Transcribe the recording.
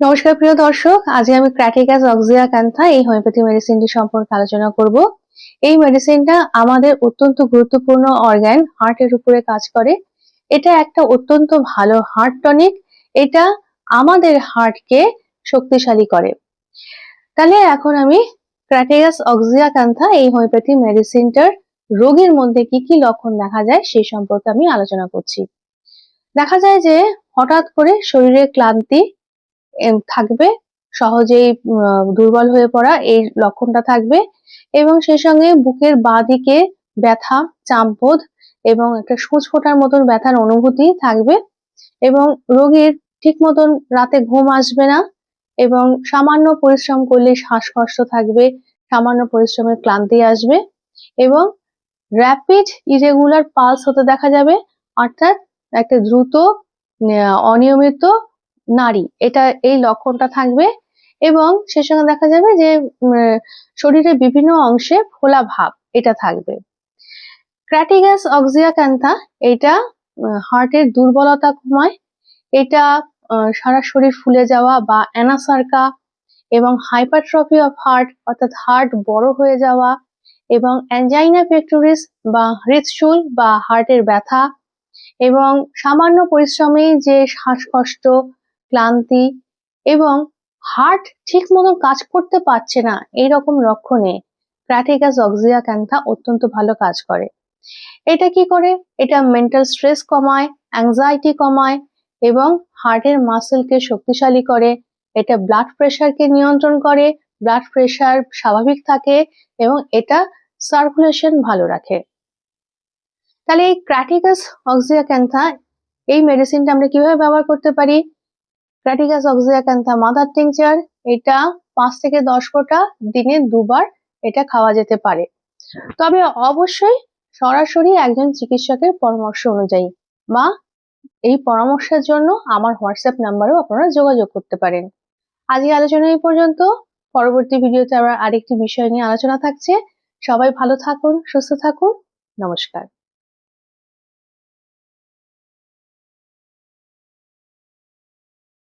নমস্কার, প্রিয় দর্শক। আজকে আমি ক্র্যাটিকাস অক্সিয়া ক্যান্থা এই হোমিওপ্যাথি মেডিসিনটি সম্পর্কে আলোচনা করব। এই মেডিসিনটা আমাদের অত্যন্ত গুরুত্বপূর্ণ অর্গান হার্টের উপরে কাজ করে। এটা একটা অত্যন্ত ভালো হার্ট টনিক এটা আমাদের হার্টকে শক্তিশালী করে। তাহলে এখন আমি ক্র্যাটিকাস অক্সিয়া ক্যান্থা এই হোমিওপ্যাথি মেডিসিনটার রোগীর মধ্যে কি কি লক্ষণ দেখা যায় সেই সম্পর্কে আমি আলোচনা করছি। দেখা যায় যে হঠাৎ করে শরীরে ক্লান্তি থাকবে। সহজেই দুর্বল হয়ে পড়া এই লক্ষণটা থাকবে। এবং সেই সঙ্গে বুকের বাঁ দিকে ব্যথা, চাপবোধ এবং একটা সূচ ফোটার মতন ব্যথার অনুভূতি থাকবে। এবং রোগীর ঠিক মতন রাতে ঘুম আসবে না এবং সামান্য পরিশ্রম করলে শ্বাসকষ্ট থাকবে, সামান্য পরিশ্রমের ক্লান্তি আসবে এবং র্যাপিড ইরেগুলার পালস হতে দেখা যাবে। অর্থাৎ একটা দ্রুত অনিয়মিত নারী। এটা, এই লক্ষণটা থাকবে এবং সে সঙ্গে দেখা যাবে যে শরীরের বিভিন্ন অংশে ফোলা ভাব এটা থাকবে। ক্র্যাটিগাস অক্সিয়া ক্যান্থা এটা হার্টের দুর্বলতা কমায়। এটা সারা শরীর ফুলে যাওয়া বা অ্যানাসার্কা এবং হাইপারট্রফি অফ হার্ট অর্থাৎ হার্ট বড় হয়ে যাওয়া এবং অ্যাঞ্জাইনা পেক্টোরিস বা হৃদশুল বা হার্টের ব্যথা এবং সামান্য পরিশ্রমে যে শ্বাসকষ্ট ক্লান্তি এবং হার্ট ঠিক মতন কাজ করতে পারছে না, এইরকম লক্ষণে ক্র্যাটিকাস অক্সিয়া ক্যান্থা অত্যন্ত ভালো কাজ করে। এটা কি করে? এটা মেন্টাল স্ট্রেস কমায় অ্যাংজাইটি কমায় এবং হার্টের মাসেলকে শক্তিশালী করে। এটা ব্লাড প্রেশারকে নিয়ন্ত্রণ করে ব্লাড প্রেশার স্বাভাবিক থাকে এবং এটা সার্কুলেশন ভালো রাখে। তাহলে এই ক্র্যাটিকাস অক্সিয়া ক্যান্থা এই মেডিসিনটা আমরা কীভাবে ব্যবহার করতে পারি? ক্র্যাটিকাস অক্সিয়া ক্যান্থা মাদার টিংচার এটা পাঁচ থেকে দশ ফোঁটা, দিনে দুবার এটা খাওয়া যেতে পারে। তবে অবশ্যই সরাসরি একজন চিকিৎসকের পরামর্শ অনুযায়ী বা এই পরামর্শের জন্য আমার হোয়াটসঅ্যাপ নাম্বারেও আপনারা যোগাযোগ করতে পারেন। আজকে আলোচনা এই পর্যন্ত। পরবর্তী ভিডিওতে আবার আরেকটি বিষয় নিয়ে আলোচনা থাকছে। সবাই ভালো থাকুন, সুস্থ থাকুন। নমস্কার।